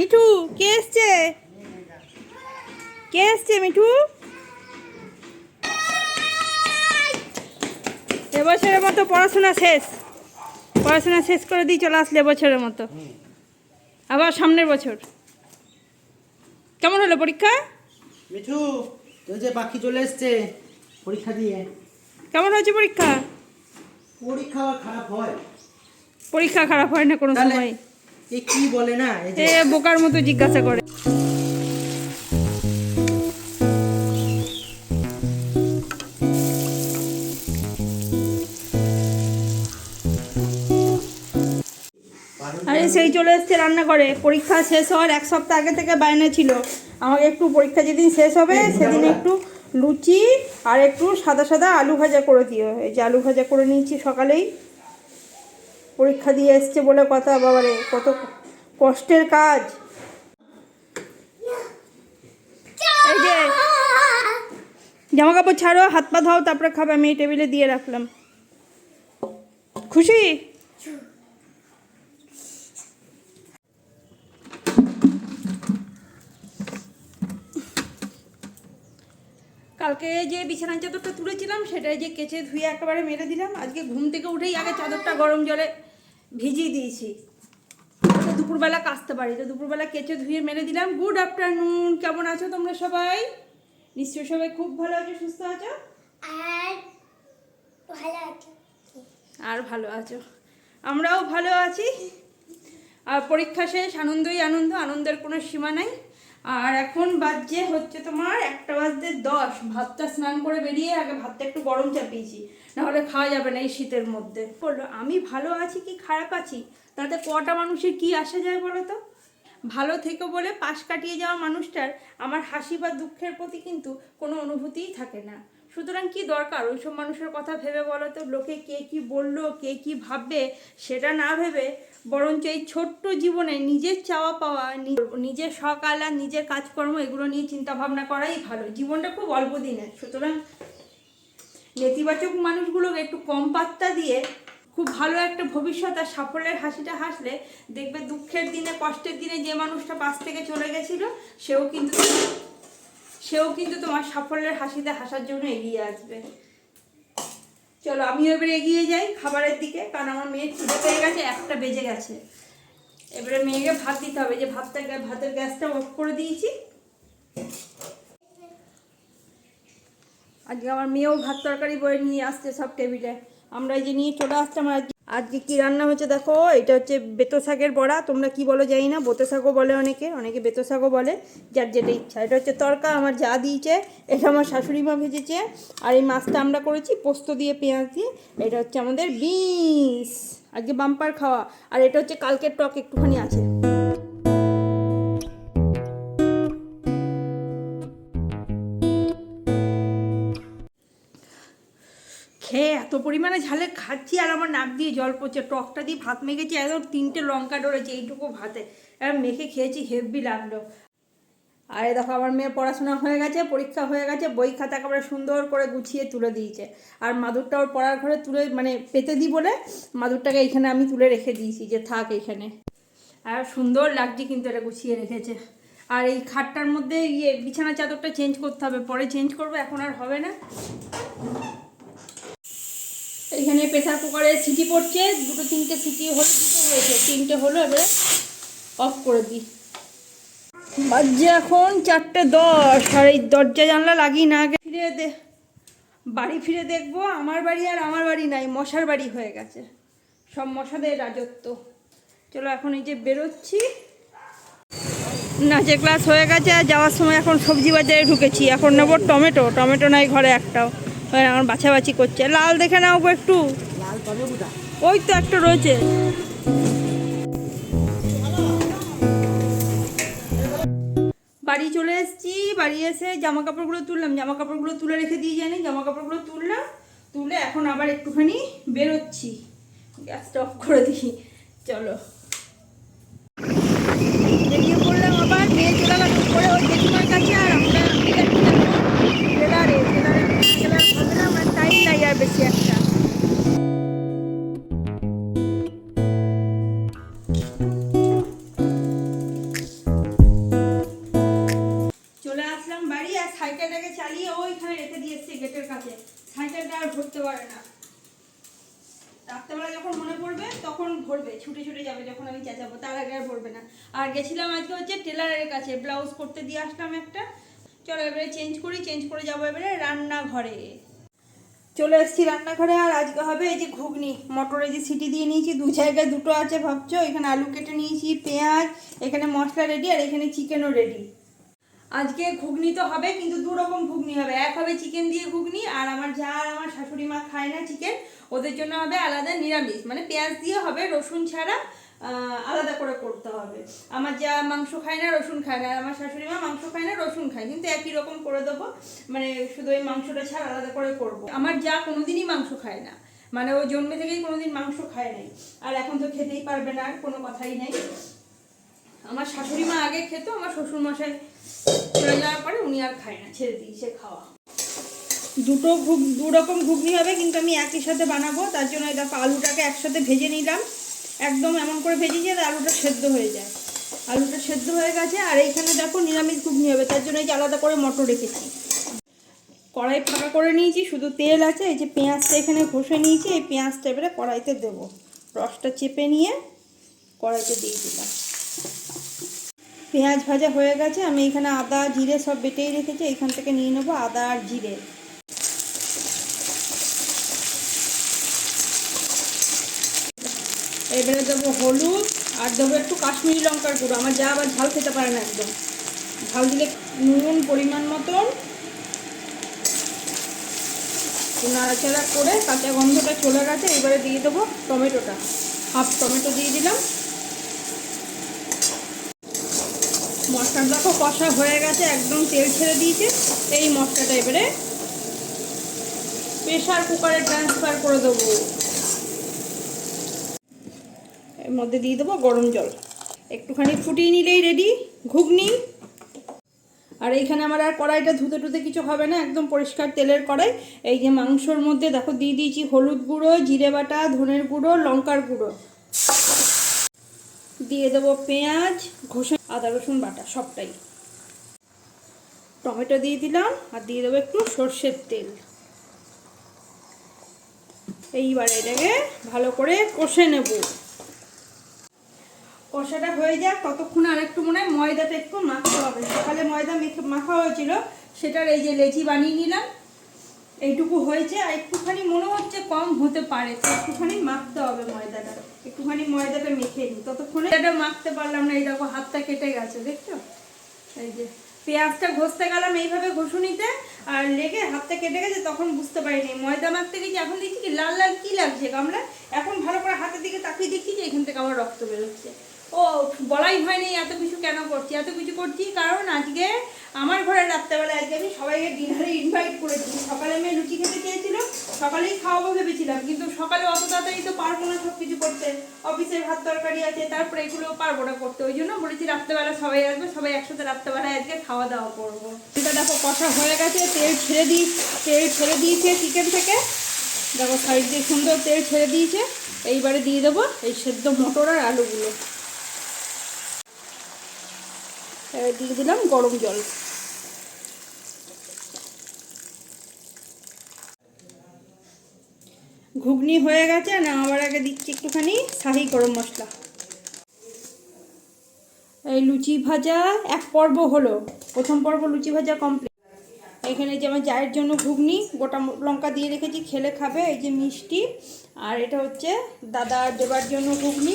মিঠু কে এসছে? কে এসছে মিঠু? এবছরের মতো পড়াশোনা শেষ। পড়াশোনা শেষ করে দিয়ে চলে আসলে এবছরের মতো। আবার সামনের বছর। কেমন হলো পরীক্ষা? মিঠু তোর যে পাখি চলে এসছে পরীক্ষা দিয়ে। কেমন হয়েছে পরীক্ষা? পরীক্ষা খারাপ হয়। পরীক্ষা খারাপ হয় না কোনো সময়। কি বলে না বোকার মতো জিজ্ঞাসা করে। আরে সেই চলে এসছে রান্না করে। পরীক্ষা শেষ হওয়ার এক সপ্তাহ আগে থেকে বায়না ছিল। আমাকে একটু পরীক্ষা যেদিন শেষ হবে, সেদিন একটু লুচি আর একটু সাদা সাদা আলু ভাজা করে দিও। এই যে আলু ভাজা করে নিয়েছি সকালেই। পরীক্ষা দিয়ে এসছে বলে কথা, বাবারে, কত কষ্টের কাজ। এই যে জামা কাপড় ছাড়ো, হাত পা ধাও, তারপরে খাবে, আমি এই টেবিলে দিয়ে রাখলাম। খুশি? কালকে যে বিছানার চাদরটা তুলেছিলাম, সেটাই যে কেচে ধুয়ে একেবারে মেরে দিলাম। আজকে ঘুম থেকে উঠেই আগে চাদরটা গরম জলে ভিজিয়ে দিয়েছি। তো দুপুরবেলা কাচতে পারি। তো দুপুরবেলা কেচে ধুয়ে মেরে দিলাম। গুড আফটারনুন কেমন আছো তোমরা সবাই? নিশ্চয়ই সবাই খুব ভালো আছো সুস্থ আছো? আর ভালো আছো। আর ভালো আছো। আমরাও ভালো আছি। আর পরীক্ষা শেষ আনন্দই আনন্দ আনন্দের কোনো সীমা নাই। আর এখন বাজছে হচ্ছে তোমার একটা বাজতে দশ। ভাতটা স্নান করে বেরিয়ে আগে ভাতটা একটু গরম চাপিয়েছি, নাহলে খাওয়া যাবে না এই শীতের মধ্যে। বলল, আমি ভালো আছি কি খারাপ আছি? তাতে কটা মানুষের কি আসা যায় বলো তো? ভালো থেকে বলে পাশ কাটিয়ে যাওয়া মানুষটার আমার হাসি বা দুঃখের প্রতি কিন্তু কোনো অনুভূতিই থাকে না। সুতরাং কি দরকার? ওইসব মানুষের কথা ভেবে বলো তো, লোকে কে কি বলল, কে কি ভাববে, সেটা না ভেবে বরঞ্চ এই ছোট্ট জীবনে নিজের চাওয়া পাওয়া নিজের সকাল আর নিজের কাজকর্ম, এগুলো নিয়ে চিন্তা ভাবনা করাই ভালো। জীবনটা খুব অল্প দিনের। সুতরাং নেতিবাচক মানুষগুলোকে একটু কম পাত্তা দিয়ে খুব ভালো একটা ভবিষ্যৎ আর সাফল্যের হাসিটা হাসলে দেখবে দুঃখের দিনে, কষ্টের দিনে যে মানুষটা পাশ থেকে চলে গেছিল, সেও কিন্তু সেও কিন্তু তোমার সাফল্যের হাসিতে হাসার জন্য এগিয়ে আসবে। চলো, আমিও এবারে এগিয়ে যাই খাবারের দিকে, কারণ আমার মেয়ের খিদে পেয়ে গেছে, একটা বেজে গেছে। এবারে মেয়েকে ভাত দিতে হবে, যে ভাতটা ভাতের গ্যাসটা অফ করে দিয়েছি। আজকে আমার মেয়েও ভাত তরকারি বয়ে নিয়ে আসছে সব টেবিলে। আমরা এই যে নিয়ে চলে আসছে আর আজকে- কী রান্না হচ্ছে দেখো? এটা হচ্ছে বেতো শাকের বড়া। তোমরা কি বলো জানি না। বেতো শাকও বলে অনেকে। অনেকে বেতো শাকও বলে, যার যেটা ইচ্ছা। এটা হচ্ছে তরকা, আমার যা দিয়েছে, এটা আমার শাশুড়ি মা ভেজেছে। আর এই মাছটা আমরা করেছি পোস্ত দিয়ে, পেঁয়াজ দিয়ে। এটা হচ্ছে আমাদের বিনস। আজকে বাম্পার খাওয়া। আর এটা হচ্ছে কালকের টক, একটুখানি আছে। এত পরিমাণে ঝালে খাচ্ছি আর আমার নাক দিয়ে জল পড়ছে, টকটা দিয়ে ভাত মেখেছি, একদম তিনটে লঙ্কা ডরেছে এইটুকু ভাতে। এবার মেখে খেয়েছি, হেভি লাগল। আর এই দেখো, আমার মেয়ে পড়াশোনা হয়ে গেছে, পরীক্ষা হয়ে গেছে, বই খাতা একেবারে সুন্দর করে গুছিয়ে তুলে দিয়েছে। আর মাদুরটা ওর পড়ার ঘরে তুলে মানে পেতে দিই বলে, মাদুরটাকে এইখানে আমি তুলে রেখে দিয়েছি, যে থাক এইখানে। আর সুন্দর লাগছে কিন্তু এটা গুছিয়ে রেখেছে। আর এই খাটটার মধ্যে ইয়ে বিছানা চাদরটা চেঞ্জ করতে হবে, পরে চেঞ্জ করব, এখন আর হবে না। এখানে প্রেসার কুকারে সিটি পড়ছে, দুটো তিনটে সিটি হলো, দুটো হয়েছে, তিনটে হলো, এবারে অফ করে দিই। বাজছে এখন চারটে দশ, আর এই দরজা জানলা লাগিয়ে না ফিরে দে, বাড়ি ফিরে দেখব, আমার বাড়ি আর আমার বাড়ি নাই, মশার বাড়ি হয়ে গেছে। সব মশাদের রাজত্ব। চলো এখন এই যে বেরোচ্ছি। নাচের ক্লাস হয়ে গেছে, আর যাওয়ার সময় এখন সবজি বাজারে ঢুকেছি, এখন নেব টমেটো টমেটো নাই ঘরে একটাও। এবার এখন বাছাবাছি করছে। লাল দেখে নাও একটু। ওই তো একটা রয়েছে। বাড়ি চলে এসেছি, বাড়ি এসে জামা কাপড়গুলো তুললাম। জামা কাপড়গুলো তুলে রেখে দিয়ে জানি জামা কাপড়গুলো তুললাম, তুলে এখন আবার একটুখানি বেরোচ্ছি। গ্যাসটা অফ করে দিই। চলো। বেরিয়ে পড়লাম আবার, মেয়ে চলে গেল। পরে ওই কাছে আর আমরা যায় বেশি একটা চলে আসলাম বাড়ি আর সাইকেলটাকে চালিয়ে ওইখানে রেখে দিয়েছি গেটের কাছে। সাইকেলটা আর ভরতে পারে না। রাত্রেবেলা যখন মনে পড়বে, তখন ভরবে ছুটে ছুটে যাবে যখন আমি চেঁচাবো, তার আগে আর ভরবে না। আর গেছিলাম আজকে হচ্ছে টেলারের কাছে, ব্লাউজ করতে দিয়ে আসলাম একটা। চলো এবারে চেঞ্জ করি চেঞ্জ করে যাব এবারে রান্নাঘরে। চলে এসেছি রান্নাঘরে আর আজকে হবে এই যে ঘুগনি। মটরে যে সিটি দিয়ে নিয়েছি, দু জায়গায় দুটো আছে ভাবছ? এখানে আলু কেটে নিয়েছি, পেঁয়াজ, এখানে মশলা রেডি আর এখানে চিকেনও রেডি আজকে ঘুগনি তো হবে, কিন্তু দু রকম ঘুগনি হবে। এক হবে চিকেন দিয়ে ঘুগনি, আর আমার যা আর আমার শাশুড়ি মা খায় না চিকেন ওদের জন্য হবে আলাদা নিরামিষ। মানে পেঁয়াজ দিয়ে হবে, রসুন ছাড়া আলাদা করে করতে হবে। আমার যা মাংস খায় না, রসুন খায় না আমার শাশুড়ি মা মাংস খায় না, রসুন খায়। কিন্তু একই রকম করে দেবো মানে শুধু ওই মাংসটা ছাড়া আলাদা করে করব। আমার যা কোনোদিনই মাংস খায় না। মানে ও জন্মে থেকেই কোনোদিন মাংস খায় নাই। আর এখন তো খেতেই পারবে না, আর কোনো কথাই নেই। আমার শাশুড়ি মা আগে খেত, আমার শ্বশুর মশাই চলে যাওয়ার পরে উনি আর খায় না, ছেড়ে দিয়েছে খাওয়া। দুটো ঘুগ দু রকম ঘুগনি হবে, কিন্তু আমি একই সাথে বানাবো। তার জন্য দেখো আলুটাকে একসাথে ভেজে নিলাম। একদম এমন করে ভেজেছি যাতে আলুটা সেদ্ধ হয়ে যায়। আলুটা সেদ্ধ হয়ে গেছে আর এইখানে দেখো নিরামিষ ঘুগনি হবে, তার জন্য এই যে আলাদা করে মটর রেখেছি। কড়াই ফাঁকা করে নিয়েছি, শুধু তেল আছে, এই যে পেঁয়াজটা এখানে ঘষে নিয়েছি, এই পেঁয়াজটা এবারে কড়াইতে দেবো। রসটা চেপে নিয়ে কড়াইতে দিয়ে দিলাম। পেঁয়াজ ভাজা হয়ে গেছে, আমি এখানে আদা, জিরে সব বেটেই রেখেছি এখান থেকে নিয়ে নেব আদা আর জিরে। এবারে দেবো হলুদ আর দেবো একটু কাশ্মীরি লঙ্কার গুঁড়ো। আমার যা আবার ঝাল খেতে পারে না একদম। ঝাল দিলে নুন পরিমাণ মতন নাড়াচাড়া করে কাঁচা গন্ধটা চলে গেছে। এবারে দিয়ে দেবো টমেটোটা। হাফ টমেটো দিয়ে দিলাম। মশলাটা দেখো কষা হয়ে গেছে, একদম তেল ছেড়ে দিয়েছে। এই মশলাটা এবারে প্রেশার কুকারে ট্রান্সফার করে দেবো। এর মধ্যে দিয়ে দেবো গরম জল। একটুখানি ফুটিয়ে নিলেই রেডি ঘুগনি। আর এইখানে আমার আর কড়াইটা ধুতে টুতে কিছু হবে না, একদম পরিষ্কার তেলের কড়াই। এই যে মাংসর মধ্যে দেখো দিয়ে দিয়েছি হলুদ গুঁড়ো, জিরে বাটা, ধনের গুঁড়ো, লঙ্কার গুঁড়ো। দিয়ে দেবো পেঁয়াজ ঘষে আদা, রসুন বাটা, সবটাই। টমেটো দিয়ে দিলাম, আর দিয়ে দেবো একটু সর্ষের তেল। এইবার এটাকে ভালো করে কষে নেব। কষাটা হয়ে যাক, ততক্ষণ আর একটু মনে হয় ময়দাটা একটু মাখতে হবে। সকালে ময়দা মেখে মাখা হয়েছিল, সেটার এই যে লেচি বানিয়ে নিলাম। এইটুকু হয়েছে, আর একটুখানি মনে হচ্ছে কম হতে পারে, তো একটুখানি মাখতে হবে ময়দাটা। একটুখানি ময়দাটা মেখে নিই। ততক্ষণে এটা মাখতে পারলাম না, এই দেখো হাতটা কেটে গেছে, দেখছ? এই যে পেঁয়াজটা ঘষতে গেলাম এইভাবে ঘষুনিতে আর লেগে হাতটা কেটে গেছে, তখন বুঝতে পারিনি। ময়দা মাখতে গেছি, এখন দেখছি কি লাল লাল কী লাগছে গামলা এখন ভালো করে হাতের দিকে তাকিয়ে দেখছি যে এখান থেকে আমার রক্ত বেরোচ্ছে। ও, বলাই হয়নি এত কিছু কেন করছি? এত কিছু করছি কারণ আজকে আমার ঘরে রাত্রেবেলা আজকে আমি সবাইকে ডিনারে ইনভাইট করেছি। সকালে আমি লুচি খেতে চেয়েছিল সকালেই খাওয়াবো ভেবেছিলাম, কিন্তু সকালে অত তাড়াতাড়ি তো পারব না সব কিছু করতে। অফিসের ভাত তরকারি আছে, তারপরে এগুলো পারব না করতে। ওই জন্য বলেছি রাত্রেবেলা সবাই আসবে, সবাই একসাথে রাত্রেবেলায় আজকে খাওয়া দাওয়া করব। এটা দেখো, কষা হয়ে গেছে, তেল ছেড়ে দিই, তেল ছেড়ে দিয়েছে চিকেন থেকে। দেখো সাইড দিয়ে সুন্দর তেল ছেড়ে দিয়েছে। এইবারে দিয়ে দেবো এই সেদ্ধ মটর আর আলুগুলো। দিয়ে দিলাম গরম জল। ঘুগনি হয়ে গেছে, না আবার আগে দিচ্ছি একটুখানি শাহি গরম মশলা। এই লুচি ভাজা এক পর্ব হলো, প্রথম পর্ব লুচি ভাজা কমপ্লিট এখানে যে আমার চায়ের জন্য ঘুগনি, গোটা লঙ্কা দিয়ে রেখেছি, খেলে খাবে, এই যে মিষ্টি। আর এটা হচ্ছে দাদা দেবার জন্য ঘুগনি।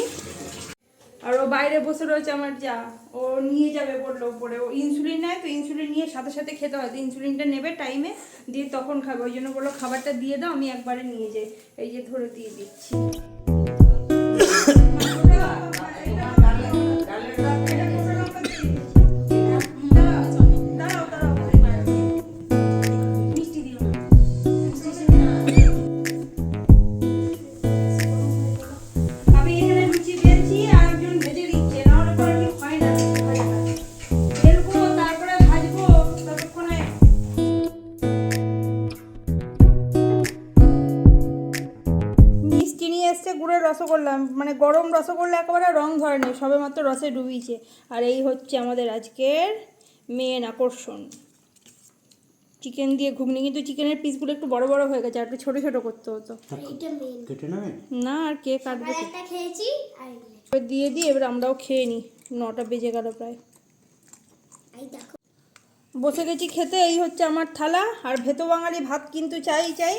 আর ও বাইরে বসে রয়েছে আমার যা। ও নিয়ে যাবে বলল উপরে। ও ইনসুলিন নেয় তো ইনসুলিন নিয়ে সাথে সাথে খেতে হয়। তো ইনসুলিনটা নেবে টাইমে দিয়ে তখন খাবে। ওই জন্য বলল, খাবারটা দিয়ে দাও, আমি একবারে নিয়ে যাই। এই যে ধরে দিয়ে দিচ্ছি। রসগোল্লা মানে গরম রসগোল্লা একেবারে রং ধরেনি সবে মাত্র রসে ডুবিয়েছে। আর এই হচ্ছে আমাদের আজকের মেন আকর্ষণ। চিকেন দিয়ে ঘুগনি কিন্তু চিকেনের পিসগুলো একটু বড় বড় হয়ে গেছে আর একটু ছোটো ছোটো করতে হতো। মেন না আর কে কাটবে দিয়ে দিই এবার আমরাও খেয়ে নিই নটা বেজে গেল প্রায়। দেখো। বসে গেছি খেতে এই হচ্ছে আমার থালা আর ভেতো বাঙালি ভাত কিন্তু চাই চাই।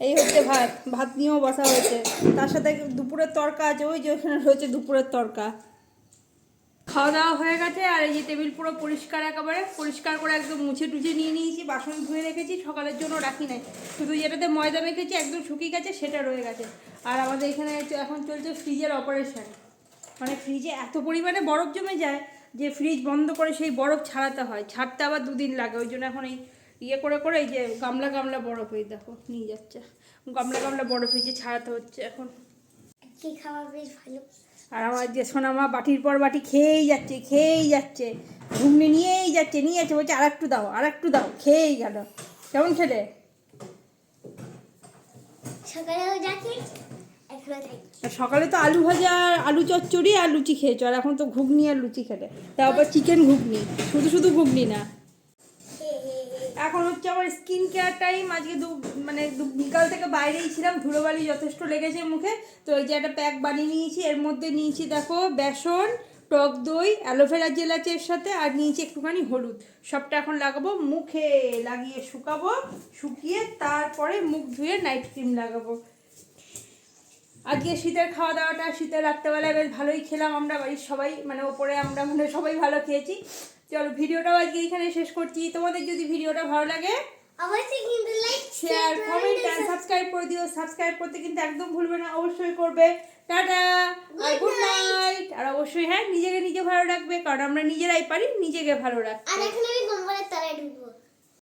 এই হচ্ছে ভাত ভাত নিয়েও বসা হয়েছে। তার সাথে দুপুরের তরকা আছে, ওই যে ওখানে রয়েছে দুপুরের তরকা। খাওয়া দাওয়া হয়ে গেছে, আর এই যে টেবিল পুরো পরিষ্কার একেবারে, পরিষ্কার করে একদম মুছে টুছে নিয়ে নিয়েছি, বাসন ধুয়ে রেখেছি, সকালের জন্য রাখি নাই। শুধু যেটাতে ময়দা মেখেছি, একদম শুকিয়ে গেছে, সেটা রয়ে গেছে। আর আমাদের এখানে এখন চলছে ফ্রিজের অপারেশন মানে ফ্রিজে এত পরিমাণে বরফ জমে যায়, যে ফ্রিজ বন্ধ করে সেই বরফ ছাড়াতে হয়। ছাড়তে আবার দুদিন লাগে, ওই জন্য এখন এই ইয়ে করে করে এই যে গামলা গামলা বরফ এই দেখো নিয়ে যাচ্ছে। গামলা গামলা বরফ এই যে ছাড়াতে হচ্ছে এখন। কি খাওয়া বেশ ভালো। আর আমার যে সোনামা বাটির পর বাটি খেয়েই যাচ্ছে খেয়েই যাচ্ছে। ঘুমনি নিয়েই যাচ্ছে নিয়ে যাচ্ছে বলছে আর একটু দাও আর একটু দাও খেয়েই গেল। কেমন খেলে? সকালেও যাচ্ছি আর সকালে তো আলু ভাজা আলু চচ্চড়ি আর লুচি খেয়েছো আর এখন তো ঘুগনি আর লুচি খেলে। তারপর চিকেন ঘুগনি শুধু শুধু ঘুগনি না। এখন হচ্ছে আমার স্কিন কেয়ার টাইম আজকে দু মানে বিকাল থেকে বাইরেই ছিলাম, ধুলোবালি যথেষ্ট লেগেছে মুখে। তো এই যে একটা প্যাক বানিয়ে নিয়েছি, এর মধ্যে নিয়েছি দেখো বেসন, টক দই অ্যালোভেরা জেল আছে সাথে, আর নিয়েছি একটুখানি হলুদ। সবটা এখন লাগাবো, মুখে লাগিয়ে শুকাবো, শুকিয়ে তারপরে মুখ ধুয়ে নাইট ক্রিম লাগাবো। আজকে শীতের খাওয়া দাওয়াটা শীতের রাত্রেবেলায় বেশ ভালোই খেলাম আমরা বাড়ির সবাই মানে ওপরে আমরা মানে সবাই ভালো খেয়েছি। চলো ভিডিওটাও আজকে এখানে শেষ করছি। তোমাদের যদি ভিডিওটা ভালো লাগে অবশ্যই কিন্তু লাইক শেয়ার কমেন্ট আর সাবস্ক্রাইব করে দিও। সাবস্ক্রাইব করতে কিন্তু একদম ভুলবে না অবশ্যই করবে। টাটা আর গুড নাইট আর অবশ্যই হ্যাঁ নিজেকে নিজে ভালো রাখবে কারণ আমরা নিজেরাই পারি নিজেকে ভালো রাখতে। আর এখন আমি তলায়